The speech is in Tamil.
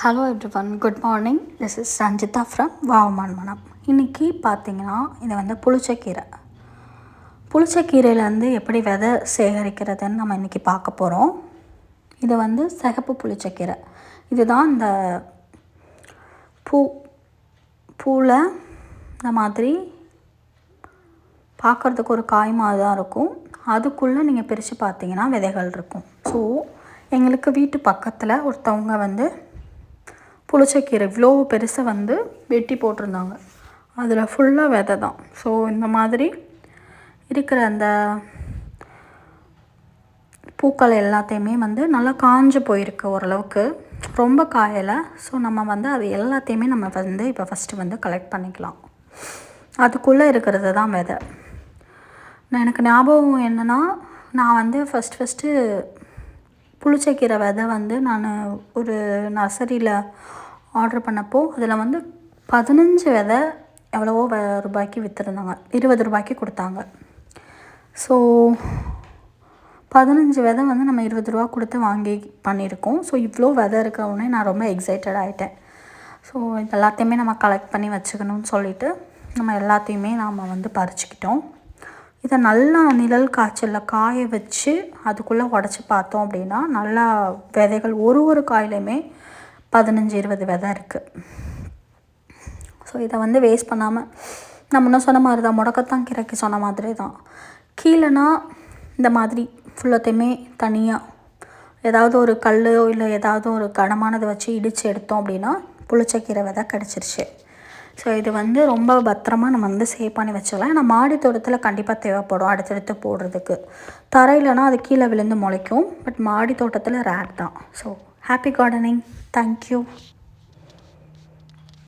Hello everyone good morning this is Sanjitha from வாவமான் மனம் இன்றைக்கி பார்த்தீங்கன்னா இது வந்து புளிச்சக்கீரை. புளிச்சக்கீரையிலேருந்து எப்படி விதை சேகரிக்கிறதுன்னு நம்ம இன்றைக்கி பார்க்க போகிறோம் இது வந்து சிகப்பு புளிச்சக்கீரை. இதுதான் இந்த பூ பூவில் இந்த மாதிரி பார்க்குறதுக்கு ஒரு காய் மாதிரி தான் இருக்கும். அதுக்குள்ளே நீங்கள் பிரித்து பார்த்தீங்கன்னா விதைகள் இருக்கும். ஸோ எங்களுக்கு வீட்டு பக்கத்தில் ஒருத்தவங்க வந்து புளிச்சக்கீரை இவ்வளோ பெருசை வந்து வெட்டி போட்டிருந்தாங்க. அதில் ஃபுல்லாக விதை தான் ஸோ இந்த மாதிரி இருக்கிற அந்த பூக்கள் எல்லாத்தையுமே வந்து நல்லா காஞ்சு போயிருக்கு ஓரளவுக்கு. ரொம்ப காயலை. ஸோ நம்ம வந்து அது எல்லாத்தையுமே நம்ம வந்து இப்போ ஃபஸ்ட்டு வந்து கலெக்ட் பண்ணிக்கலாம். அதுக்குள்ளே இருக்கிறது தான் விதை. நான் எனக்கு ஞாபகம் என்னென்னா நான் வந்து ஃபஸ்ட் ஃபஸ்ட்டு புளிச்சக்கீரை விதை வந்து நான் ஒரு நர்சரியில் ஆர்டர் பண்ணப்போ அதில் வந்து பதினஞ்சு விதை எவ்வளவோ வ ரூபாய்க்கு விற்றுருந்தாங்க இருபது ரூபாய்க்கு கொடுத்தாங்க. ஸோ பதினஞ்சு விதை வந்து நம்ம இருபது ரூபா கொடுத்து வாங்கி பண்ணியிருக்கோம். ஸோ இவ்வளோ விதை இருக்கிறவொடனே நான் ரொம்ப எக்ஸைட்டட் ஆகிட்டேன் ஸோ இது எல்லாத்தையுமே நம்ம கலெக்ட் பண்ணி வச்சுக்கணும்னு சொல்லிவிட்டு நம்ம எல்லாத்தையுமே நாம் வந்து பறிச்சுக்கிட்டோம். இதை நல்லா நிழல் காய்ச்சலில் காய வச்சு அதுக்குள்ளே உடச்சி பார்த்தோம் அப்படின்னா நல்லா விதைகள் ஒரு ஒரு காயிலையுமே பதினஞ்சு இருபது விதை இருக்குது ஸோ இதை வந்து வேஸ்ட் பண்ணாமல் நம்ம இன்னும் சொன்ன மாதிரி தான் முடக்கத்தான் கீரைக்கு சொன்ன மாதிரி தான். கீழேனா இந்த மாதிரி ஃபுல்லத்தையுமே தனியாக ஏதாவது ஒரு கல்லோ இல்லை ஏதாவது ஒரு கனமானதை வச்சு இடித்து எடுத்தோம் அப்படின்னா புளிச்சக்கீரை விதை கிடச்சிருச்சு. ஸோ இது வந்து ரொம்ப பத்திரமாக நம்ம வந்து சேவ் பண்ணி வச்சுக்கலாம் ஏன்னா மாடி தோட்டத்தில் கண்டிப்பாக தேவைப்படும் அடுத்தடுத்து போடுறதுக்கு. தரையிலனா அது கீழே விழுந்து முளைக்கும். பட் மாடி தோட்டத்தில் ரேர் தான். So happy gardening thank you